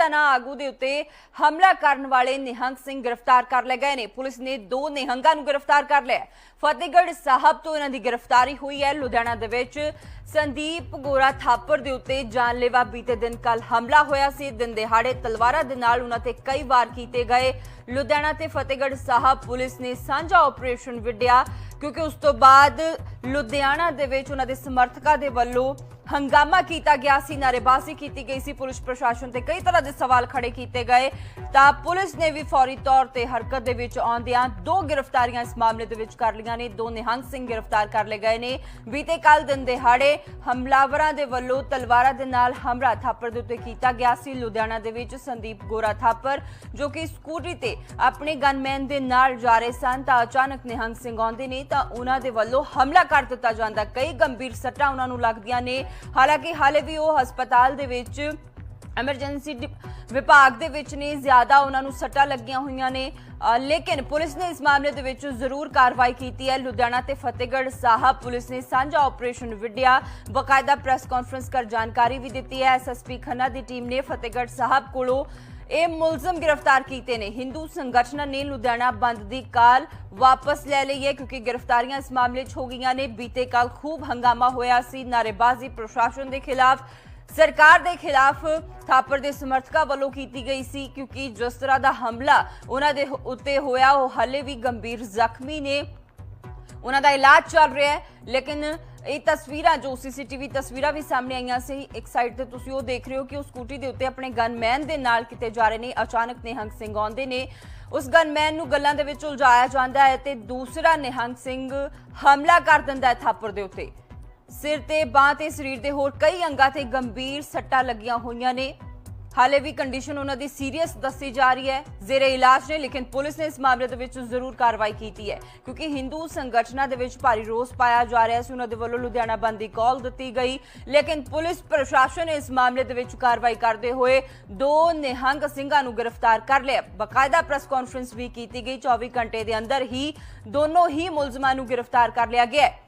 ਤਨਾ ਆਗੂ ਦੇ ਉੱਤੇ ਹਮਲਾ ਕਰਨ ਵਾਲੇ ਨਿਹੰਗ ਸਿੰਘ ਗ੍ਰਿਫਤਾਰ ਕਰ ਲਏ ਗਏ ਨੇ। ਪੁਲਿਸ ਨੇ ਦੋ ਨਿਹੰਗਾਂ ਨੂੰ ਗ੍ਰਿਫਤਾਰ ਕਰ ਲਿਆ ਫਤਿਹਗੜ੍ਹ ਸਾਹਿਬ ਤੋਂ ਇਹਨਾਂ ਦੀ ਗ੍ਰਿਫਤਾਰੀ ਹੋਈ ਹੈ। ਲੁਧਿਆਣਾ ਦੇ ਵਿੱਚ ਸੰਦੀਪ ਗੋਰਾ ਥਾਪਰ ਦੇ ਉੱਤੇ ਜਾਨਲੇਵਾ ਬੀਤੇ ਦਿਨ ਕੱਲ ਹਮਲਾ ਹੋਇਆ ਸੀ। ਦਿਨ ਦਿਹਾੜੇ ਤਲਵਾਰਾਂ ਦੇ ਨਾਲ ਉਹਨਾਂ ਤੇ ਕਈ ਵਾਰ ਕੀਤੇ ਗਏ। ਲੁਧਿਆਣਾ ਤੇ ਫਤਿਹਗੜ੍ਹ ਸਾਹਿਬ ਪੁਲਿਸ ਨੇ ਸਾਂਝਾ ਆਪਰੇਸ਼ਨ ਵਿੱਢਿਆ, ਕਿਉਂਕਿ ਉਸ ਤੋਂ ਬਾਅਦ ਲੁਧਿਆਣਾ ਦੇ ਵਿੱਚ ਉਹਨਾਂ ਦੇ ਸਮਰਥਕਾਂ ਦੇ ਵੱਲੋਂ ਹੰਗਾਮਾ ਕੀਤਾ ਗਿਆ ਸੀ ਨਾਰੇਬਾਜ਼ੀ ਕੀਤੀ ਗਈ ਸੀ, ਪੁਲਿਸ ਪ੍ਰਸ਼ਾਸਨ ਤੇ ਕਈ ਤਰ੍ਹਾਂ ਦੇ ਸਵਾਲ ਖੜੇ ਕੀਤੇ ਗਏ। ਤਾਂ ਪੁਲਿਸ ਨੇ ਵੀ ਫੌਰੀ ਤੌਰ ਤੇ ਹਰਕਤ ਦੇ ਵਿੱਚ ਆਉਂਦਿਆਂ ਦੋ ਗ੍ਰਿਫਤਾਰੀਆਂ ਇਸ ਮਾਮਲੇ ਦੇ ਵਿੱਚ ਕਰ ਲਈਆਂ ਨੇ। ਦੋ ਨਿਹੰਗ ਸਿੰਘ ਗ੍ਰਿਫਤਾਰ ਕਰ ਲਏ ਗਏ ਨੇ। ਬੀਤੇ ਕੱਲ ਦਿਨ ਦਿਹਾੜੇ ਹਮਲਾਵਰਾਂ ਦੇ ਵੱਲੋਂ ਤਲਵਾਰਾਂ ਦੇ ਨਾਲ ਹਮਲਾ ਥਾਪਰ ਦੇ ਉੱਤੇ ਕੀਤਾ ਗਿਆ ਸੀ। ਲੁਧਿਆਣਾ ਦੇ ਵਿੱਚ ਸੰਦੀਪ ਗੋਰਾ ਥਾਪਰ, ਜੋ ਕਿ ਸਕੂਟਰੀ ਤੇ ਆਪਣੇ ਗਨਮੈਨ ਦੇ ਨਾਲ ਜਾ ਰਹੇ ਸਨ, ਤਾਂ ਅਚਾਨਕ ਨਿਹੰਗ ਸਿੰਘ ਆਉਂਦੇ ਨੇ, ਤਾਂ ਉਹਨਾਂ ਦੇ ਵੱਲੋਂ ਹਮਲਾ ਕਰ ਦਿੱਤਾ ਜਾਂਦਾ। ਕਈ ਗੰਭੀਰ ਸੱਟਾਂ ਉਹਨਾਂ ਨੂੰ ਲੱਗਦੀਆਂ ਨੇ। ਹਾਲਾਂਕਿ ਹਾਲੇ ਵੀ ਉਹ ਹਸਪਤਾਲ ਦੇ ਵਿੱਚ ਐਮਰਜੈਂਸੀ ਵਿਭਾਗ ਦੇ ਵਿੱਚ ਨੇ, ਜ਼ਿਆਦਾ ਉਹਨਾਂ ਨੂੰ ਸੱਟਾਂ ਲੱਗੀਆਂ ਹੋਈਆਂ ਨੇ। ਲੇਕਿਨ ਪੁਲਿਸ ਨੇ ਇਸ ਮਾਮਲੇ ਦੇ ਵਿੱਚ ਜ਼ਰੂਰ ਕਾਰਵਾਈ ਕੀਤੀ ਹੈ। ਲੁਧਿਆਣਾ ਤੇ ਫਤਿਹਗੜ੍ਹ ਸਾਹਿਬ ਪੁਲਿਸ ਨੇ ਸਾਂਝਾ ਆਪਰੇਸ਼ਨ ਵਿੱਢਿਆ। ਬਕਾਇਦਾ ਪ੍ਰੈਸ ਕਾਨਫਰੰਸ ਕਰ ਜਾਣਕਾਰੀ ਵੀ ਦਿੱਤੀ ਹੈ। ਐਸਐਸਪੀ ਖੰਨਾ ਦੀ ਟੀਮ ਨੇ ਫਤਿਹਗੜ੍ਹ ਸਾਹਿਬ ਕੋਲੋਂ ਇਹ ਮੁਲਜ਼ਮ ਗ੍ਰਿਫਤਾਰ ਕੀਤੇ ਨੇ। ਹਿੰਦੂ ਸੰਗਠਨਾਂ ਨੇ ਲੁਧਿਆਣਾ ਬੰਦ ਦੀ ਕਾਲ ਵਾਪਸ ਲੈ ਲਈ ਹੈ ਕਿਉਂਕਿ ਗ੍ਰਿਫਤਾਰੀਆਂ ਇਸ ਮਾਮਲੇ 'ਚ ਹੋ ਗਈਆਂ ਨੇ। ਬੀਤੇ ਕੱਲ ਖੂਬ ਹੰਗਾਮਾ ਹੋਇਆ ਸੀ। ਨਾਰੇਬਾਜ਼ੀ ਪ੍ਰਸ਼ਾਸਨ ਦੇ ਖਿਲਾਫ, ਸਰਕਾਰ ਦੇ ਖਿਲਾਫ ਥਾਪਰ ਦੇ ਸਮਰਥਕਾਂ ਵੱਲੋਂ ਕੀਤੀ ਗਈ ਸੀ ਕਿਉਂਕਿ ਜਿਸ ਤਰ੍ਹਾਂ ਦਾ ਹਮਲਾ ਉਹਨਾਂ ਦੇ ਉੱਤੇ ਹੋਇਆ, ਉਹ ਹਾਲੇ ਵੀ ਗੰਭੀਰ ਜ਼ਖਮੀ ਨੇ। ਉਹਨਾਂ ਦਾ ਇਲਾਜ ਚੱਲ ਰਿਹਾ ਹੈ, ਲੇਕਿਨ ਇਹ ਤਸਵੀਰਾਂ ਜੋ ਸੀਸੀਟੀਵੀ ਤਸਵੀਰਾਂ ਵੀ ਸਾਹਮਣੇ ਆਈਆਂ ਸੀ, ਇੱਕ ਸਾਈਡ ਤੇ ਤੁਸੀਂ ਉਹ ਦੇਖ ਰਹੇ ਹੋ ਕਿ ਉਹ ਸਕੂਟੀ ਦੇ ਉੱਤੇ ਆਪਣੇ ਗਨਮੈਨ ਦੇ ਨਾਲ ਕਿਤੇ ਜਾ ਰਹੇ ਨੇ, ਅਚਾਨਕ ਨਿਹੰਗ ਸਿੰਘ ਆਉਂਦੇ ਨੇ। ਉਸ ਗਨਮੈਨ ਨੂੰ ਗੱਲਾਂ ਦੇ ਵਿੱਚ ਉਲਝਾਇਆ ਜਾਂਦਾ ਹੈ ਤੇ ਦੂਸਰਾ ਨਿਹੰਗ ਸਿੰਘ ਹਮਲਾ ਕਰ ਦਿੰਦਾ ਹੈ ਥਾਪਰ ਦੇ ਉੱਤੇ। ਸਿਰ ਤੇ ਬਾਹ ਤੇ ਸਰੀਰ ਦੇ ਹੋਰ ਕਈ ਅੰਗਾਂ ਤੇ ਗੰਭੀਰ ਸੱਟਾਂ ਲੱਗੀਆਂ ਹੋਈਆਂ ਨੇ। ਹਾਲੇ ਵੀ ਕੰਡੀਸ਼ਨ ਉਹਨਾਂ ਦੀ ਸੀਰੀਅਸ ਦੱਸੀ ਜਾ ਰਹੀ ਹੈ। ਜ਼ੇਰੇ ਇਲਾਜ ਨੇ, ਲੇਕਿਨ ਪੁਲਿਸ ਨੇ ਇਸ ਮਾਮਲੇ ਦੇ ਵਿੱਚ ਜ਼ਰੂਰ ਕਾਰਵਾਈ ਕੀਤੀ ਹੈ, ਕਿਉਂਕਿ ਹਿੰਦੂ ਸੰਗਠਨਾਂ ਦੇ ਵਿੱਚ ਭਾਰੀ ਰੋਸ ਪਾਇਆ ਜਾ ਰਿਹਾ ਸੀ। ਉਹਨਾਂ ਦੇ ਵੱਲੋਂ ਲੁਧਿਆਣਾ ਬੰਦ ਦੀ ਕਾਲ ਦਿੱਤੀ ਗਈ, ਲੇਕਿਨ ਪੁਲਿਸ ਪ੍ਰਸ਼ਾਸਨ ਨੇ ਇਸ ਮਾਮਲੇ ਦੇ ਵਿੱਚ ਕਾਰਵਾਈ ਕਰਦੇ ਹੋਏ ਦੋ ਨਿਹੰਗ ਸਿੰਘਾਂ ਨੂੰ ਗ੍ਰਿਫਤਾਰ ਕਰ ਲਿਆ। ਬਕਾਇਦਾ ਪ੍ਰੈਸ ਕਾਨਫਰੰਸ ਵੀ ਕੀਤੀ ਗਈ। 24 ਘੰਟੇ ਦੇ ਅੰਦਰ ਹੀ ਦੋਨੋਂ ਹੀ ਮੁਲਜ਼ਮਾਂ ਨੂੰ ਗ੍ਰਿਫਤਾਰ ਕਰ ਲਿਆ ਗਿਆ ਹੈ।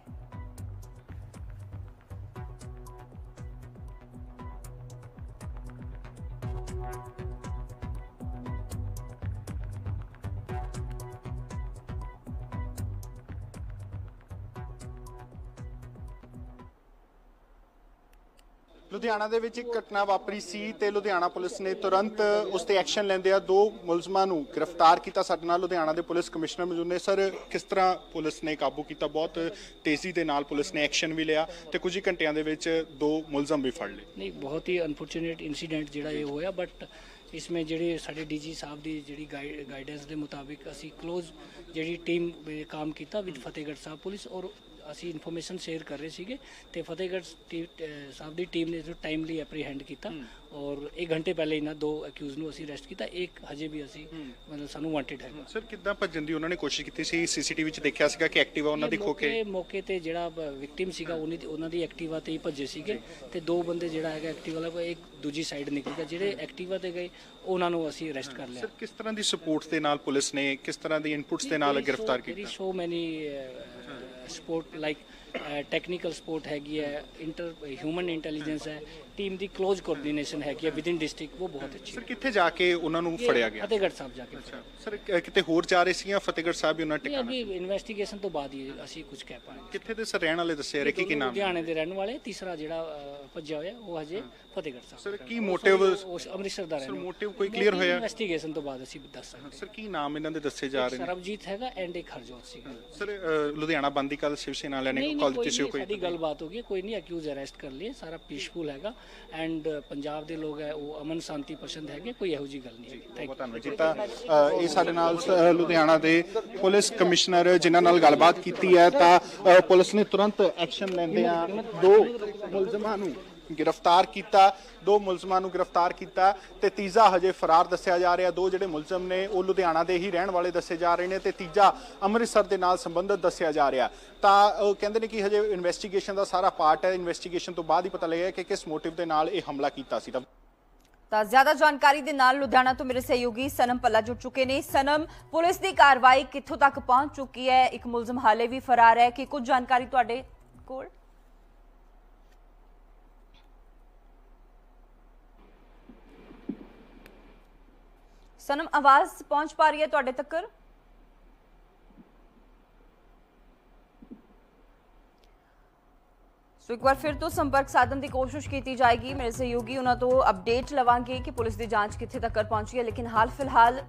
ਲੁਧਿਆਣਾ ਦੇ ਵਿੱਚ ਇੱਕ ਘਟਨਾ ਵਾਪਰੀ ਸੀ ਤੇ ਲੁਧਿਆਣਾ ਪੁਲਿਸ ਨੇ ਤੁਰੰਤ ਉਸ ਤੇ ਐਕਸ਼ਨ ਲੈਂਦੇ ਆ ਦੋ ਮੁਲਜ਼ਮਾਂ ਨੂੰ ਗ੍ਰਿਫਤਾਰ ਕੀਤਾ ਸਾਡੇ ਨਾਲ। ਲੁਧਿਆਣਾ ਦੇ ਪੁਲਿਸ ਕਮਿਸ਼ਨਰ ਮੌਜੂਦ ਨੇ। ਸਰ, ਕਿਸ ਤਰ੍ਹਾਂ ਪੁਲਿਸ ਨੇ ਕਾਬੂ ਕੀਤਾ? ਬਹੁਤ ਤੇਜ਼ੀ ਦੇ ਨਾਲ ਪੁਲਿਸ ਨੇ ਐਕਸ਼ਨ ਵੀ ਲਿਆ ਤੇ ਕੁਝ ਹੀ ਘੰਟਿਆਂ ਦੇ ਵਿੱਚ ਦੋ ਮੁਲਜ਼ਮ ਵੀ ਫੜ ਲਏ। ਨਹੀਂ, ਬਹੁਤ ਹੀ ਅਨਫੋਰਚੂਨੇਟ ਇਨਸੀਡੈਂਟ ਜਿਹੜਾ ਇਹ ਹੋਇਆ ਬਟ ਇਸਮੇ ਜਿਹੜੇ ਸਾਡੇ ਡੀਜੀ ਸਾਹਿਬ ਦੀ ਜਿਹੜੀ ਗਾਈਡੈਂਸ ਦੇ ਮੁਤਾਬਿਕ ਅਸੀਂ ਕਲੋਜ਼ ਜਿਹੜੀ ਟੀਮ ਕੰਮ ਕੀਤਾ ਵਿਦ ਫਤਿਹਗੜ੍ਹ ਸਾਹਿਬ ਪੁਲਿਸ ਔਰ ਅਸੀਂ ਇਨਫੋਰਮੇਸ਼ਨ ਸ਼ੇਅਰ ਕਰ ਰਹੇ ਸੀਗੇ ਤੇ ਫਤਿਹਗੜ੍ਹ ਟੀ- ਅਹ ਸਾਹਿਬ ਦੀ ਟੀਮ ਨੇ ਜੋ ਟਾਈਮਲੀ ਐਪਰੀਹੈਂਡ ਕੀਤਾ ਔਰ 1 ਘੰਟੇ ਪਹਿਲੇ ਇਹਨਾਂ ਦੋ ਅਕਿਊਜ਼ ਨੂੰ ਅਸੀਂ ਅਰੈਸਟ ਕੀਤਾ। ਇੱਕ ਹਜੇ ਵੀ ਅਸੀਂ ਮਤਲਬ ਸਾਨੂੰ ਵਾਂਟਡ ਹੈਗਾ ਸਰ ਕਿੱਦਾਂ ਭੱਜਣ ਦੀ ਉਹਨਾਂ ਨੇ ਕੋਸ਼ਿਸ਼ ਕੀਤੀ ਸੀ? ਸੀਸੀਟੀਵੀ 'ਚ ਦੇਖਿਆ ਸੀਗਾ ਕਿ ਐਕਟਿਵਾ ਉਹਨਾਂ ਦੀ ਖੋ ਕੇ ਮੌਕੇ ਮੌਕੇ ਤੇ ਜਿਹੜਾ ਵਿਕਟਿਮ ਸੀਗਾ ਉਹਨੇ ਉਹਨਾਂ ਦੀ ਐਕਟਿਵਾ ਤੇ ਹੀ ਭੱਜੇ ਸੀਗੇ ਤੇ ਦੋ ਬੰਦੇ ਜਿਹੜਾ ਹੈਗਾ ਐਕਟਿਵਾ ਵਾਲਾ ਇੱਕ ਦੂਜੀ ਸਾਈਡ ਨਿਕਲ ਗਿਆ। ਜਿਹੜੇ ਐਕਟਿਵਾ ਤੇ ਗਏ ਉਹਨਾਂ ਨੂੰ ਅਸੀਂ ਅਰੈਸਟ ਕਰ ਲਿਆ। ਸਰ ਕਿਸ ਤਰ੍ਹਾਂ ਦੀ ਸਪੋਰਟ ਦੇ ਨਾਲ ਪੁਲਿਸ ਨੇ ਕਿਸ ਤਰ੍ਹਾਂ ਦੀ ਇਨਪੁਟਸ ਦੇ ਨਾਲ ਗ੍ਰਿਫਤਾਰ ਕੀਤਾ? So many support like technical support ਹੈਗੀ ਹੈ ਇੰਟਰ ਹਿਊਮਨ ਇੰਟੈਲੀਜੈਂਸ ਹੈ ਟੀਮ ਦੀ ক্লোਜ਼ ਕੋਆਰਡੀਨੇਸ਼ਨ ਹੈਗੀ ਹੈ ਵਿਦਿਨ ਡਿਸਟ੍ਰਿਕਟ ਉਹ ਬਹੁਤ ਅੱਛੀ ਸਰ ਕਿੱਥੇ ਜਾ ਕੇ ਉਹਨਾਂ ਨੂੰ ਫੜਿਆ ਗਿਆ? ਫਤਿਹਗੜ੍ਹ ਸਾਹਿਬ ਜਾ ਕੇ ਸਰ ਕਿਤੇ ਹੋਰ ਜਾ ਰਹੇ ਸੀ ਜਾਂ ਫਤਿਹਗੜ੍ਹ ਸਾਹਿਬ ਹੀ ਉਹਨਾਂ ਟਿਕਾਣਾ? ਨਹੀਂ ਅਭੀ ਇਨਵੈਸਟੀਗੇਸ਼ਨ ਤੋਂ ਬਾਅਦ ਹੀ ਅਸੀਂ ਕੁਝ ਕਹਿ ਪਾਵਾਂਗੇ। ਕਿੱਥੇ ਦੇ ਸਰ ਰਹਿਣ ਵਾਲੇ ਦੱਸਿਆ ਰਿਹਾ ਕੀ ਨਾਮ? ਲੁਧਿਆਣੇ ਦੇ ਰਹਿਣ ਵਾਲੇ ਤੀਸਰਾ ਜਿਹੜਾ ਭੱਜਿਆ ਹੋਇਆ ਉਹ ਹਜੇ ਫਤਿਹਗੜ੍ਹ ਸਾਹਿਬ ਸਰ ਕੀ ਮੋਟਿਵ ਅੰਮ੍ਰਿਤਸਰ ਦਾ ਰਹਿਣ ਸਰ ਮੋਟਿਵ ਕੋਈ ਕਲੀਅਰ ਹੋਇਆ? ਇਨਵੈਸਟੀਗੇਸ਼ਨ ਤੋਂ ਬਾਅਦ ਅਸੀਂ ਦੱਸ ਸਕਦੇ ਸਰ ਕੀ ਨਾਮ ਇਹਨਾਂ ਦੇ ਦੱਸੇ ਜਾ ਰਹੇ ਨੇ? ਸਰਬਜੀਤ ਹੈਗਾ ਐਂਡ ਇੱਕ ਹਰਜੋਤ ਸਿੰਘ ਸਰ ਲੁਧਿਆਣਾ ਬੰਦੀ ਕੱਲ ਸ਼ਿਵ ਸੈਨਾ ਵਾਲਿਆਂ ਨੇ ਕਾਲ ਦਿੱਤੀ ਸੀ ਕੋਈ ਸਾਡੀ ਗੱਲਬਾਤ ਹੋ ਗਈ ਕੋਈ ਨਹੀਂ ਅਕਿਊਜ਼ ਅਰੈਸਟ ਕਰ ਲਏ ਸਾਰਾ ਪੀਸਫੁਲ ਹੈਗਾ। ਐਂਡ ਪੰਜਾਬ ਦੇ ਲੋਕ ਹੈ ਉਹ ਅਮਨ ਸ਼ਾਂਤੀ ਪਸੰਦ ਹੈਗੇ ਕੋਈ ਇਹੋ ਜੀ ਗੱਲ ਨਹੀਂ ਥੈਂਕ ਬਹੁਤ ਧੰਨਵਾਦ ਜੀ। ਤਾਂ ਅ, ਇਹ ਸਾਡੇ ਨਾਲ ਲੁਧਿਆਣਾ ਦੇ ਪੁਲਿਸ ਕਮਿਸ਼ਨਰ ਜਿਨ੍ਹਾਂ ਨਾਲ ਗੱਲਬਾਤ ਕੀਤੀ ਹੈ ਤਾਂ ਪੁਲਿਸ ਨੇ ਤੁਰੰਤ ਐਕਸ਼ਨ ਲੈਂਦੇ ਆ ਦੋ ਮੁਲਜ਼ਮਾਂ ਨੂੰ ਗ੍ਰਿਫਤਾਰ ਕੀਤਾ, ਦੋ ਮੁਲਜ਼ਮਾਂ ਨੂੰ ਗ੍ਰਿਫਤਾਰ ਕੀਤਾ ਤੇ ਤੀਜਾ ਹਜੇ ਫਰਾਰ ਦੱਸਿਆ ਜਾ ਰਿਹਾ। ਦੋ ਜਿਹੜੇ ਮੁਲਜ਼ਮ ਨੇ, ਉਹ ਲੁਧਿਆਣਾ ਦੇ ਹੀ ਰਹਿਣ ਵਾਲੇ ਦੱਸੇ ਜਾ ਰਹੇ ਨੇ ਤੇ ਤੀਜਾ ਅੰਮ੍ਰਿਤਸਰ ਦੇ ਨਾਲ ਸੰਬੰਧਿਤ ਦੱਸਿਆ ਜਾ ਰਿਹਾ। ਤਾਂ, ਉਹ ਕਹਿੰਦੇ ਨੇ ਕਿ ਹਜੇ ਇਨਵੈਸਟੀਗੇਸ਼ਨ ਦਾ ਸਾਰਾ ਪਾਰਟ ਹੈ। ਇਨਵੈਸਟੀਗੇਸ਼ਨ ਤੋਂ ਬਾਅਦ ਹੀ ਪਤਾ ਲੱਗੇਗਾ ਕਿ ਕਿਸ ਮੋਟਿਵ ਦੇ ਨਾਲ ਇਹ ਹਮਲਾ ਕੀਤਾ ਸੀ। ਤਾਂ ਤਾਂ ਜ਼ਿਆਦਾ ਜਾਣਕਾਰੀ ਦੇ ਨਾਲ ਲੁਧਿਆਣਾ ਤੋਂ ਮੇਰੇ ਸਹਿਯੋਗੀ ਸਨਮ ਪੱਲਾ ਜੁੜ ਚੁੱਕੇ ਨੇ। ਸਨਮ, ਪੁਲਿਸ ਦੀ ਕਾਰਵਾਈ ਕਿੱਥੋਂ ਤੱਕ ਪਹੁੰਚ ਚੁੱਕੀ ਹੈ? ਇੱਕ ਮੁਲਜ਼ਮ ਹਾਲੇ ਵੀ ਫਰਾਰ ਹੈ ਕਿ ਕੁਝ ਜਾਣਕਾਰੀ ਤੁਹਾਡੇ ਕੋਲ? ਸਨਮ, ਆਵਾਜ਼ ਪਹੁੰਚ ਪਾ ਰਹੀ ਹੈ ਤੁਹਾਡੇ ਤੱਕ ਸੋ ਇੱਕ ਵਾਰ ਫਿਰ ਤੋਂ ਸੰਪਰਕ ਸਾਧਨ ਦੀ ਕੋਸ਼ਿਸ਼ ਕੀਤੀ ਜਾਏਗੀ ਮੇਰੇ ਸਹਿਯੋਗੀ, ਉਹਨਾਂ ਤੋਂ ਅਪਡੇਟ ਲਵਾਂਗੇ ਕਿ ਪੁਲਿਸ ਦੀ ਜਾਂਚ ਕਿੱਥੇ ਤੱਕ ਕਰ ਪਹੁੰਚੀ ਹੈ, ਲੇਕਿਨ ਹਾਲ ਫਿਲਹਾਲ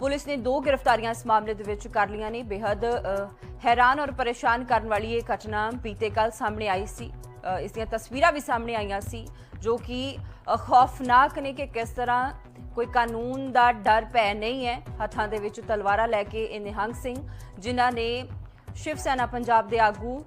ਪੁਲਿਸ ਨੇ ਦੋ ਗ੍ਰਿਫਤਾਰੀਆਂ ਇਸ ਮਾਮਲੇ ਦੇ ਵਿੱਚ ਕਰ ਲਈਆਂ ਨੇ। ਬੇहद ਹੈਰਾਨ ਔਰ ਪਰੇਸ਼ਾਨ ਕਰਨ ਵਾਲੀ ਇਹ ਘਟਨਾ ਬੀਤੇ ਕੱਲ ਸਾਹਮਣੇ ਆਈ ਸੀ। ਇਸ ਦੀਆਂ ਤਸਵੀਰਾਂ ਵੀ ਸਾਹਮਣੇ ਆਈਆਂ ਸੀ, ਜੋ ਕਿ ਖੌਫਨਾਕ ਨੇ ਕਿ ਕਿਸ ਤਰ੍ਹਾਂ ਕੋਈ ਕਾਨੂੰਨ ਦਾ ਡਰ ਪੈ ਨਹੀਂ ਹੈ। ਹੱਥਾਂ ਦੇ ਵਿੱਚ ਤਲਵਾਰਾਂ ਲੈ ਕੇ ਇਹ ਨਿਹੰਗ ਸਿੰਘ, ਜਿਨ੍ਹਾਂ ਨੇ ਸ਼ਿਵ ਸੈਨਾ ਪੰਜਾਬ ਦੇ ਆਗੂ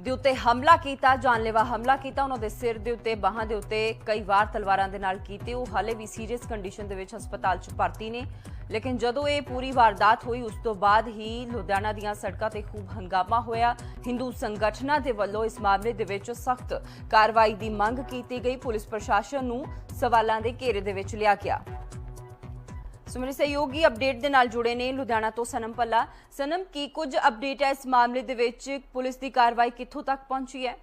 ਦੇ ਉੱਤੇ ਹਮਲਾ ਕੀਤਾ, ਜਾਨਲੇਵਾ ਹਮਲਾ ਕੀਤਾ, ਉਹਨਾਂ ਦੇ ਸਿਰ ਦੇ ਉੱਤੇ, ਬਾਹਾਂ ਦੇ ਉੱਤੇ ਕਈ ਵਾਰ ਤਲਵਾਰਾਂ ਦੇ ਨਾਲ ਕੀਤੇ। ਉਹ ਹਾਲੇ ਵੀ ਸੀਰੀਅਸ ਕੰਡੀਸ਼ਨ ਦੇ ਵਿੱਚ ਹਸਪਤਾਲ 'ਚ ਭਰਤੀ ਨੇ। ਲੇਕਿਨ ਜਦੋਂ ਇਹ ਪੂਰੀ ਵਾਰਦਾਤ ਹੋਈ, ਉਸ ਤੋਂ ਬਾਅਦ ਹੀ ਲੁਧਿਆਣਾ ਦੀਆਂ ਸੜਕਾਂ ਤੇ ਖੂਬ ਹੰਗਾਮਾ ਹੋਇਆ। ਹਿੰਦੂ ਸੰਗਠਨਾਂ ਦੇ ਵੱਲੋਂ ਇਸ ਮਾਮਲੇ ਦੇ ਵਿੱਚ ਸਖਤ ਕਾਰਵਾਈ ਦੀ ਮੰਗ ਕੀਤੀ ਗਈ। ਪੁਲਿਸ ਪ੍ਰਸ਼ਾਸਨ ਨੂੰ ਸਵਾਲਾਂ ਦੇ ਘੇਰੇ ਦੇ ਵਿੱਚ ਲਿਆ ਗਿਆ। ਸੋ ਮੇਰੇ ਸਹਿਯੋਗੀ ਅਪਡੇਟ ਦੇ ਨਾਲ ਜੁੜੇ ਨੇ ਲੁਧਿਆਣਾ ਤੋਂ ਸਨਮ ਪੱਲਾ ਸਨਮ, ਕੀ ਕੁਝ ਅਪਡੇਟ ਹੈ ਇਸ ਮਾਮਲੇ ਦੇ ਵਿੱਚ? ਪੁਲਿਸ ਦੀ ਕਾਰਵਾਈ ਕਿੱਥੋਂ ਤੱਕ ਪਹੁੰਚੀ ਹੈ?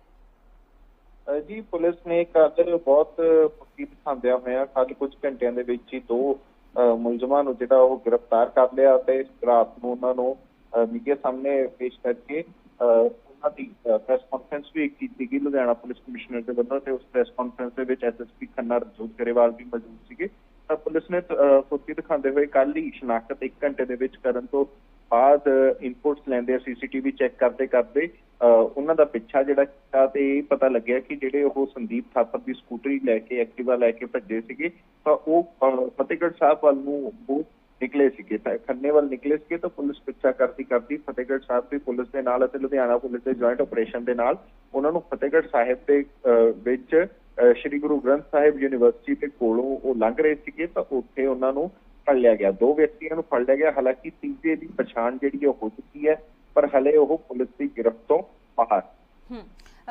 ਜੀ, ਪੁਲਿਸ ਨੇ ਕੱਲ ਬਹੁਤ ਪੱਕੀ ਦਿਖਾਉਂਦਿਆਂ ਹੋਇਆ ਕੱਲ ਕੁਝ ਘੰਟਿਆਂ ਦੇ ਵਿੱਚ ਹੀ ਦੋ ਮੁਲਜ਼ਮਾਂ ਨੂੰ ਜਿਹੜਾ ਉਹ ਗ੍ਰਿਫਤਾਰ ਕਰ ਲਿਆ ਤੇ ਰਾਤ ਨੂੰ ਉਹਨਾਂ ਨੂੰ ਮੀਡੀਆ ਸਾਹਮਣੇ ਪੇਸ਼ ਕਰਕੇ ਉਹਨਾਂ ਦੀ ਪ੍ਰੈਸ ਕਾਨਫਰੰਸ ਵੀ ਕੀਤੀ ਗਈ। ਲੁਧਿਆਣਾ ਪੁਲਿਸ ਕਮਿਸ਼ਨਰ ਦੇ ਵੱਲੋਂ ਤੇ ਉਸ ਪ੍ਰੈਸ ਕਾਨਫਰੰਸ ਦੇ ਵਿੱਚ ਐਸਐਸਪੀ ਖੰਨਾ ਰਜੂਤ ਗਰੇਵਾਲ ਵੀ ਮੌਜੂਦ ਸੀਗੇ। ਤਾਂ ਪੁਲਿਸ ਨੇ ਫੁਰਤੀ ਦਿਖਾਉਂਦੇ ਹੋਏ ਕੱਲ ਹੀ ਸ਼ਨਾਖਤ 1 ਘੰਟੇ ਦੇ ਵਿੱਚ ਕਰਨ ਤੋਂ ਬਾਅਦ ਇਨਪੁਟਸ ਲੈਂਦੇ ਸੀਸੀਟੀਵੀ ਚੈੱਕ ਕਰਦੇ ਕਰਦੇ ਅਹ, ਉਹਨਾਂ ਦਾ ਪਿੱਛਾ ਜਿਹੜਾ ਕੀਤਾ ਤੇ ਪਤਾ ਲੱਗਿਆ ਕਿ ਜਿਹੜੇ ਉਹ ਸੰਦੀਪ ਥਾਪਰ ਦੀ ਸਕੂਟਰੀ ਲੈ ਕੇ ਐਕਟਿਵਾ ਲੈ ਕੇ ਭੱਜੇ ਸੀਗੇ ਤਾਂ ਉਹ ਫਤਿਹਗੜ੍ਹ ਸਾਹਿਬ ਵੱਲ ਨੂੰ ਉਹ ਨਿਕਲੇ ਸੀਗੇ ਤਾਂ ਖੰਨੇ ਵੱਲ ਨਿਕਲੇ ਸੀਗੇ ਤਾਂ ਪੁਲਿਸ ਪਿੱਛਾ ਕਰਦੀ ਕਰਦੀ ਫਤਿਹਗੜ੍ਹ ਸਾਹਿਬ ਦੀ ਪੁਲਿਸ ਦੇ ਨਾਲ ਅਤੇ ਲੁਧਿਆਣਾ ਪੁਲਿਸ ਦੇ ਜੁਆਇੰਟ ਆਪਰੇਸ਼ਨ ਦੇ ਨਾਲ ਉਹਨਾਂ ਨੂੰ ਫਤਿਹਗੜ੍ਹ ਸਾਹਿਬ ਦੇ ਅਹ, ਵਿੱਚ ਸ੍ਰੀ ਗੁਰੂ ਗ੍ਰੰਥ ਸਾਹਿਬ ਯੂਨੀਵਰਸਿਟੀ ਦੇ ਕੋਲੋਂ ਉਹ ਲੰਘ ਰਹੇ ਸੀਗੇ ਤਾਂ ਉੱਥੇ ਉਹਨਾਂ ਨੂੰ ਫੜ ਲਿਆ ਗਿਆ। ਦੋ ਵਿਅਕਤੀਆਂ ਨੂੰ ਫੜ ਲਿਆ ਗਿਆ। ਹਾਲਾਂਕਿ ਤੀਜੇ ਦੀ ਪਛਾਣ ਜਿਹੜੀ ਉਹ ਹੋ ਚੁੱਕੀ ਹੈ ਪਰ ਹਲੇ ਉਹ ਪੁਲਿਸ ਦੀ ਗ੍ਰਿਫਤ ਤੋਂ ਬਾਹਰ।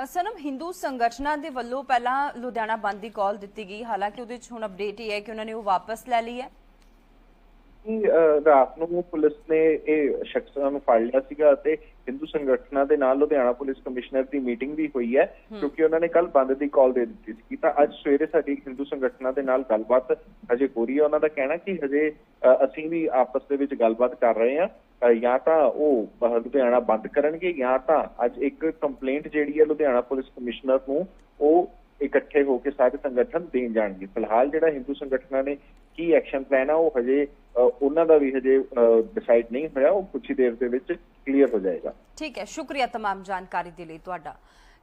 ਸਨਮ ਹਿੰਦੂ ਸੰਗਠਨਾਂ ਦੇ ਵੱਲੋਂ ਪਹਿਲਾਂ ਲੁਧਿਆਣਾ ਬੰਦ ਦੀ ਕਾਲ ਦਿੱਤੀ ਗਈ। ਹਾਲਾਂਕਿ ਉਹਦੇ ਵਿੱਚ ਹੁਣ ਅਪਡੇਟ ਇਹ ਹੈ ਕਿ ਉਹਨਾਂ ਨੇ ਉਹ ਵਾਪਸ ਲੈ ਲਈ ਹੈ। ਰਾਤ ਨੂੰ ਪੁਲਿਸ ਨੇ ਇਹ ਸ਼ਖਸਾਂ ਨੂੰ ਫੜ ਲਿਆ ਸੀਗਾ ਅਤੇ ਹਿੰਦੂ ਸੰਗਠਨਾਂ ਦੇ ਨਾਲ ਲੁਧਿਆਣਾ ਪੁਲਿਸ ਕਮਿਸ਼ਨਰ ਦੀ ਮੀਟਿੰਗ ਵੀ ਹੋਈ ਹੈ ਕਿਉਂਕਿ ਉਹਨਾਂ ਨੇ ਕੱਲ ਬੰਦ ਦੀ ਕਾਲ ਦੇ ਦਿੱਤੀ ਸੀ। ਤਾਂ ਅੱਜ ਸਵੇਰੇ ਸਾਡੀ ਹਿੰਦੂ ਸੰਗਠਨਾਂ ਦੇ ਨਾਲ ਗੱਲਬਾਤ ਹਜੇ ਹੋ ਰਹੀ ਹੈ। ਉਹਨਾਂ ਦਾ ਕਹਿਣਾ ਕਿ ਹਜੇ ਅਸੀਂ ਵੀ ਆਪਸ ਦੇ ਵਿੱਚ ਗੱਲਬਾਤ ਕਰ ਰਹੇ ਹਾਂ। ਜਾਂ ਤਾਂ ਉਹ ਲੁਧਿਆਣਾ ਬੰਦ ਕਰਨਗੇ ਜਾਂ ਤਾਂ ਅੱਜ ਇੱਕ ਕੰਪਲੇਂਟ ਜਿਹੜੀ ਹੈ ਲੁਧਿਆਣਾ ਪੁਲਿਸ ਕਮਿਸ਼ਨਰ ਨੂੰ ਉਹ ਇਕੱਠੇ ਹੋ ਕੇ ਸਾਰੇ ਸੰਗਠਨ ਦੇਣ ਜਾਣਗੇ। ਫਿਲਹਾਲ ਜਿਹੜਾ ਹਿੰਦੂ ਸੰਗਠਨਾਂ ਨੇ ਕੀ ਐਕਸ਼ਨ ਪਲਾਨ ਆ ਉਹ ਹਜੇ ਉਹਨਾਂ ਦਾ ਵੀ ਹਜੇ ਡਿਸਾਈਡ ਨਹੀਂ ਹੋਇਆ। ਉਹ ਕੁਝ ਹੀ ਦੇਰ ਦੇ ਵਿੱਚ ਕਲੀਅਰ ਹੋ ਜਾਏਗਾ ਠੀਕ ਹੈ ਸ਼ੁਕਰੀਆ तमाम ਜਾਣਕਾਰੀ ਦੇ ਲਈ ਤੁਹਾਡਾ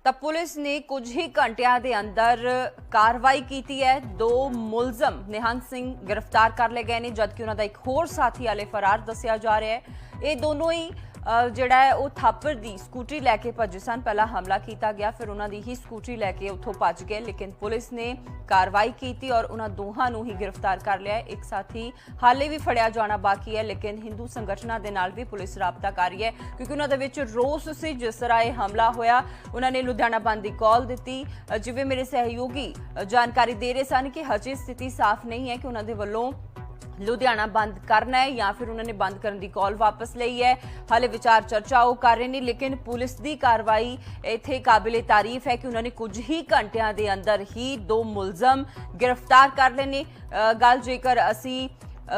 ਤਾਂ ਪੁਲਿਸ ਨੇ ਕੁਝ ਹੀ ਘੰਟਿਆਂ ਦੇ ਅੰਦਰ ਕਾਰਵਾਈ ਕੀਤੀ ਹੈ ਦੋ ਮੁਲਜ਼ਮ ਨਿਹੰਗ ਸਿੰਘ ਗ੍ਰਿਫਤਾਰ ਕਰ ਲਏ ਗਏ ਨੇ ਜਦਕਿ ਉਹਨਾਂ ਦਾ ਇੱਕ ਹੋਰ ਸਾਥੀ ਹਾਲੇ ਫਰਾਰ ਦੱਸਿਆ ਜਾ ਰਿਹਾ ਹੈ ਇਹ ਦੋਨੋਂ ਹੀ ਅ, ਜਿਹੜਾ ਹੈ, ਉਹ ਥਾਪਰ ਦੀ ਸਕੂਟਰੀ ਲੈ ਕੇ ਭੱਜੇ ਸਨ। ਪਹਿਲਾਂ ਹਮਲਾ ਕੀਤਾ ਗਿਆ, ਫਿਰ ਉਹਨਾਂ ਦੀ ਹੀ ਸਕੂਟਰੀ ਲੈ ਕੇ ਉੱਥੋਂ ਭੱਜ ਗਏ, ਲੇਕਿਨ ਪੁਲਿਸ ਨੇ ਕਾਰਵਾਈ ਕੀਤੀ ਔਰ ਉਹਨਾਂ ਦੋਹਾਂ ਨੂੰ ਹੀ ਗ੍ਰਿਫਤਾਰ ਕਰ ਲਿਆ ਇੱਕ ਸਾਥੀ ਹਾਲੇ ਵੀ ਫੜਿਆ ਜਾਣਾ ਬਾਕੀ ਹੈ, ਲੇਕਿਨ ਹਿੰਦੂ ਸੰਗਠਨਾਂ ਦੇ ਨਾਲ ਵੀ ਪੁਲਿਸ ਰਾਬਤਾ ਕਰ ਰਹੀ ਹੈ, ਕਿਉਂਕਿ ਉਹਨਾਂ ਦੇ ਵਿੱਚ ਰੋਸ ਸੀ, ਜਿਸ ਤਰ੍ਹਾਂ ਇਹ ਹਮਲਾ ਹੋਇਆ। ਉਹਨਾਂ ਨੇ ਲੁਧਿਆਣਾ ਬੰਦ ਦੀ ਕਾਲ ਦਿੱਤੀ। ਜਿਵੇਂ ਮੇਰੇ ਸਹਿਯੋਗੀ ਜਾਣਕਾਰੀ ਦੇ ਰਹੇ ਸਨ ਕਿ ਹਜੇ ਸਥਿਤੀ ਸਾਫ਼ ਨਹੀਂ ਹੈ ਕਿ ਉਹਨਾਂ ਦੇ ਵੱਲੋਂ ਲੁਧਿਆਣਾ ਬੰਦ ਕਰਨਾ ਹੈ ਜਾਂ ਫਿਰ ਉਹਨਾਂ ਨੇ ਬੰਦ ਕਰਨ ਦੀ ਕਾਲ ਵਾਪਸ ਲਈ ਹੈ। ਹਾਲੇ ਵਿਚਾਰ ਚਰਚਾ ਉਹ ਕਰ ਰਹੇ ਨੇ, ਲੇਕਿਨ ਪੁਲਿਸ ਦੀ ਕਾਰਵਾਈ ਇੱਥੇ ਕਾਬਿਲੇ ਤਾਰੀਫ ਹੈ ਕਿ ਉਹਨਾਂ ਨੇ ਕੁਝ ਹੀ ਘੰਟਿਆਂ ਦੇ ਅੰਦਰ ਹੀ ਦੋ ਮੁਲਜ਼ਮ ਗ੍ਰਿਫਤਾਰ ਕਰ ਲਏ ਨੇ। ਗੱਲ ਜੇਕਰ ਅਸੀਂ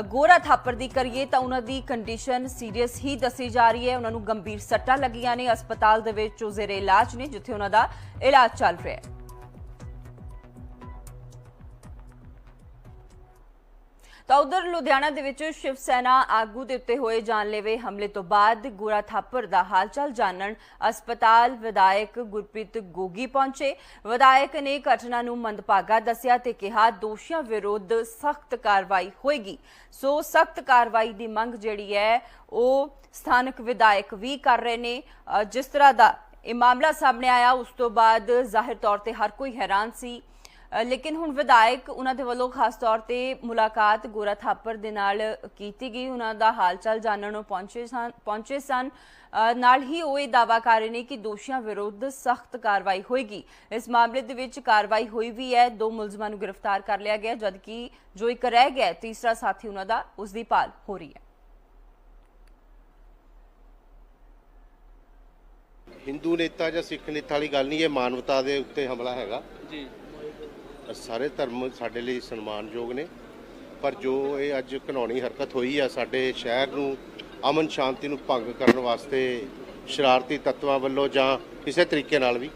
ਗੋਰਾ ਥਾਪਰ ਦੀ ਕਰੀਏ ਤਾਂ ਉਹਨਾਂ ਦੀ ਕੰਡੀਸ਼ਨ ਸੀਰੀਅਸ ਹੀ ਦੱਸੀ ਜਾ ਰਹੀ ਹੈ। ਉਹਨਾਂ ਨੂੰ ਗੰਭੀਰ ਸੱਟਾਂ ਲੱਗੀਆਂ ਨੇ, ਹਸਪਤਾਲ ਦੇ ਵਿੱਚ ਉਹ ਜ਼ੇਰੇ ਇਲਾਜ ਨੇ, ਜਿੱਥੇ ਉਹਨਾਂ ਦਾ ਇਲਾਜ ਚੱਲ ਰਿਹਾ ਹੈ। ਤਾਂ ਉਧਰ ਲੁਧਿਆਣਾ ਦੇ ਵਿੱਚ ਸ਼ਿਵ ਸੈਨਾ ਆਗੂ ਦੇ ਉੱਤੇ ਹੋਏ ਜਾਨਲੇਵੇ ਹਮਲੇ ਤੋਂ ਬਾਅਦ ਗੋਰਾ ਥਾਪਰ ਦਾ ਹਾਲਚਾਲ ਜਾਣਨ ਹਸਪਤਾਲ ਵਿਧਾਇਕ ਗੁਰਪ੍ਰੀਤ ਗੋਗੀ ਪਹੁੰਚੇ। ਵਿਧਾਇਕ ਨੇ ਘਟਨਾ ਨੂੰ ਮੰਦਭਾਗਾ ਦੱਸਿਆ ਤੇ ਕਿਹਾ ਦੋਸ਼ੀਆਂ ਵਿਰੁੱਧ ਸਖਤ ਕਾਰਵਾਈ ਹੋਏਗੀ। ਸੋ ਸਖਤ ਕਾਰਵਾਈ ਦੀ ਮੰਗ ਜਿਹੜੀ ਹੈ, ਉਹ ਸਥਾਨਕ ਵਿਧਾਇਕ ਵੀ ਕਰ ਰਹੇ ਨੇ। ਜਿਸ ਤਰ੍ਹਾਂ ਦਾ ਇਹ ਮਾਮਲਾ ਸਾਹਮਣੇ ਆਇਆ, ਉਸ ਤੋਂ ਬਾਅਦ ਜ਼ਾਹਿਰ ਤੌਰ ਤੇ ਹਰ ਕੋਈ ਹੈਰਾਨ ਸੀ। ਲੇਕਿਨ ਹੁਣ ਵਿਧਾਇਕ ਉਹਨਾਂ ਦੇ ਵੱਲੋਂ ਖਾਸ ਤੌਰ ਤੇ ਮੁਲਾਕਾਤ ਗੋਰਾ ਥਾਪਰ ਦੇ ਨਾਲ ਕੀਤੀ ਗਈ। ਉਹਨਾਂ ਦਾ ਹਾਲਚਾਲ ਜਾਣਨ ਨੂੰ ਪਹੁੰਚੇ ਸਨ ਪਹੁੰਚੇ ਸਨ। ਨਾਲ ਹੀ ਉਹ ਇਹ ਦਾਅਵਾ ਕਰ ਰਹੇ ਨੇ ਕਿ ਦੋਸ਼ੀਆਂ ਵਿਰੁੱਧ ਸਖਤ ਕਾਰਵਾਈ ਹੋਏਗੀ। ਇਸ ਮਾਮਲੇ ਦੇ ਵਿੱਚ ਕਾਰਵਾਈ ਹੋਈ ਵੀ ਹੈ। ਦੋ ਮੁਲਜ਼ਮਾਂ ਨੂੰ ਗ੍ਰਿਫਤਾਰ ਕਰ ਲਿਆ ਗਿਆ ਜਦਕਿ ਜੋ ਇੱਕ ਰਹਿ ਗਿਆ ਤੀਸਰਾ ਸਾਥੀ ਉਹਨਾਂ ਦਾ ਉਸ ਦੀ ਭਾਲ ਹੋ ਰਹੀ ਹੈ। ਹਿੰਦੂ ਨੇਤਾ ਜਾਂ ਸਿੱਖ ਨੇਤਾ ਵਾਲੀ ਗੱਲ ਨਹੀਂ ਇਹ ਮਾਨਵਤਾ ਦੇ ਉੱਤੇ ਹਮਲਾ ਹੈਗਾ। ਜੀ। ਸਾਰੇ ਧਰਮ ਸਾਡੇ ਲਈ ਸਨਮਾਨਯੋਗ ਨੇ। ਪਰ ਜੋ ਇਹ ਅੱਜ ਘਿਨੌਣੀ ਹਰਕਤ ਹੋਈ ਆ ਸਾਡੇ ਸ਼ਹਿਰ ਨੂੰ, ਅਮਨ ਸ਼ਾਂਤੀ ਨੂੰ ਭੰਗ ਕਰਨ ਵਾਸਤੇ ਸ਼ਰਾਰਤੀ ਤੱਤਵਾਂ ਵੱਲੋਂ ਜਾਂ ਕਿਸੇ ਤਰੀਕੇ ਨਾਲ ਵੀ,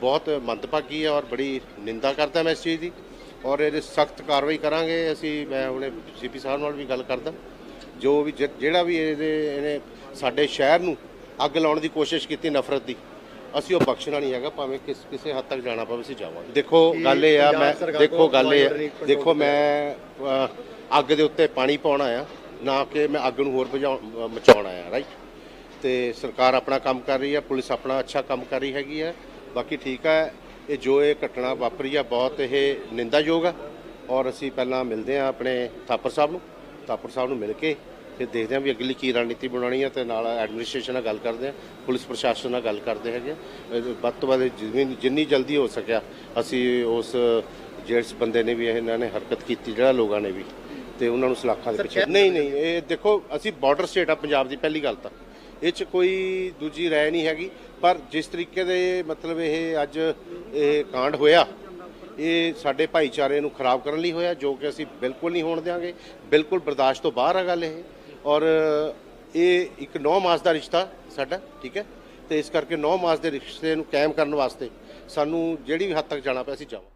ਬਹੁਤ ਮੰਦਭਾਗੀ ਹੈ ਔਰ ਬੜੀ ਨਿੰਦਾ ਕਰਦਾ ਮੈਂ ਇਸ ਚੀਜ਼ ਦੀ। ਔਰ ਇਹਦੇ ਸਖਤ ਕਾਰਵਾਈ ਕਰਾਂਗੇ। ਅਸੀਂ, ਮੈਂ ਹੁਣੇ ਸੀਪੀ ਸਾਹਿਬ ਨਾਲ ਵੀ ਗੱਲ ਕਰਦਾ। ਜੋ ਵੀ ਜਿਹੜਾ ਵੀ ਇਹਦੇ, ਇਹਨੇ ਸਾਡੇ ਸ਼ਹਿਰ ਨੂੰ ਅੱਗ ਲਾਉਣ ਦੀ ਕੋਸ਼ਿਸ਼ ਕੀਤੀ ਨਫ਼ਰਤ ਦੀ ਅਸੀਂ ਉਹ ਬਖਸ਼ਣਾ ਨਹੀਂ ਹੈਗਾ ਭਾਵੇਂ ਕਿਸ ਕਿਸੇ ਹੱਦ ਤੱਕ ਜਾਣਾ ਪਵੇ ਅਸੀਂ ਜਾਵਾਂਗੇ। ਦੇਖੋ ਗੱਲ ਇਹ ਆ ਮੈਂ ਦੇਖੋ ਗੱਲ ਇਹ ਆ। ਦੇਖੋ ਮੈਂ ਅੱਗ ਦੇ ਉੱਤੇ ਪਾਣੀ ਪਾਉਣਾ ਆ ਨਾ ਕਿ ਮੈਂ ਅੱਗ ਨੂੰ ਹੋਰ ਮਚਾਉਣਾ ਆ ਰਾਈਟ ਤੇ ਸਰਕਾਰ ਆਪਣਾ ਕੰਮ ਕਰ ਰਹੀ ਹੈ ਪੁਲਿਸ ਆਪਣਾ ਅੱਛਾ ਕੰਮ ਕਰ ਰਹੀ ਹੈਗੀ ਹੈ। ਬਾਕੀ ਠੀਕ ਹੈ ਇਹ ਜੋ ਇਹ ਘਟਨਾ ਵਾਪਰੀ ਆ ਬਹੁਤ ਇਹ ਨਿੰਦਾਯੋਗ ਆ। ਔਰ ਅਸੀਂ ਪਹਿਲਾਂ ਮਿਲਦੇ ਆ ਆਪਣੇ ਥਾਪਰ ਸਾਹਿਬ ਨੂੰ। ਥਾਪਰ ਸਾਹਿਬ ਨੂੰ ਮਿਲ ਕੇ ਫਿਰ ਦੇਖਦੇ ਆ ਵੀ ਅਗਲੀ ਕੀ ਰਣਨੀਤੀ ਬਣਾਉਣੀ ਹੈ ਤੇ ਨਾਲ ਐਡਮਿਨਿਸਟ੍ਰੇਸ਼ਨ ਨਾਲ ਗੱਲ ਕਰਦੇ ਆ ਪੁਲਿਸ ਪ੍ਰਸ਼ਾਸਨ ਨਾਲ ਗੱਲ ਕਰਦੇ ਹੈਗੇ ਵੱਧ ਤੋਂ ਵੱਧ ਜਿੰਨੀ ਜਿੰਨੀ ਜਲਦੀ ਹੋ ਸਕਿਆ ਅਸੀਂ ਉਸ ਜਿਹੜੇ ਬੰਦੇ ਨੇ ਵੀ ਇਹਨਾਂ ਨੇ ਹਰਕਤ ਕੀਤੀ ਜਿਹੜਾ ਲੋਕਾਂ ਨੇ ਵੀ ਤੇ ਉਹਨਾਂ ਨੂੰ ਸਲਾਖਾਂ ਦੇ ਪਿੱਛੇ। ਨਹੀਂ ਨਹੀਂ ਇਹ ਦੇਖੋ ਅਸੀਂ ਬਾਰਡਰ ਸਟੇਟ ਆ ਪੰਜਾਬ ਦੀ ਪਹਿਲੀ ਗੱਲ ਤਾਂ। ਇਹ ਚ ਕੋਈ ਦੂਜੀ ਰਾਏ ਨਹੀਂ ਹੈਗੀ ਪਰ ਜਿਸ ਤਰੀਕੇ ਦੇ ਮਤਲਬ ਇਹ ਅੱਜ ਇਹ ਕਾਂਡ ਹੋਇਆ ਇਹ ਸਾਡੇ ਭਾਈਚਾਰੇ ਨੂੰ ਖਰਾਬ ਕਰਨ ਲਈ ਹੋਇਆ ਜੋ ਕਿ ਅਸੀਂ ਬਿਲਕੁਲ ਨਹੀਂ ਹੋਣ ਦਿਆਂਗੇ। ਬਿਲਕੁਲ ਬਰਦਾਸ਼ਤ ਤੋਂ ਬਾਹਰ ਆ ਗੱਲ ਇਹ। ਔਰ ਇਹ ਇੱਕ 9 ਮਾਸ ਦਾ ਰਿਸ਼ਤਾ ਸਾਡਾ, ਠੀਕ ਹੈ? ਤੇ ਇਸ ਕਰਕੇ 9 ਮਾਸ ਦੇ ਰਿਸ਼ਤੇ ਨੂੰ ਕਾਇਮ ਕਰਨ ਵਾਸਤੇ ਸਾਨੂੰ ਜਿਹੜੀ ਵੀ ਹੱਦ ਤੱਕ ਜਾਣਾ ਪਿਆ, ਅਸੀਂ ਜਾਵਾਂ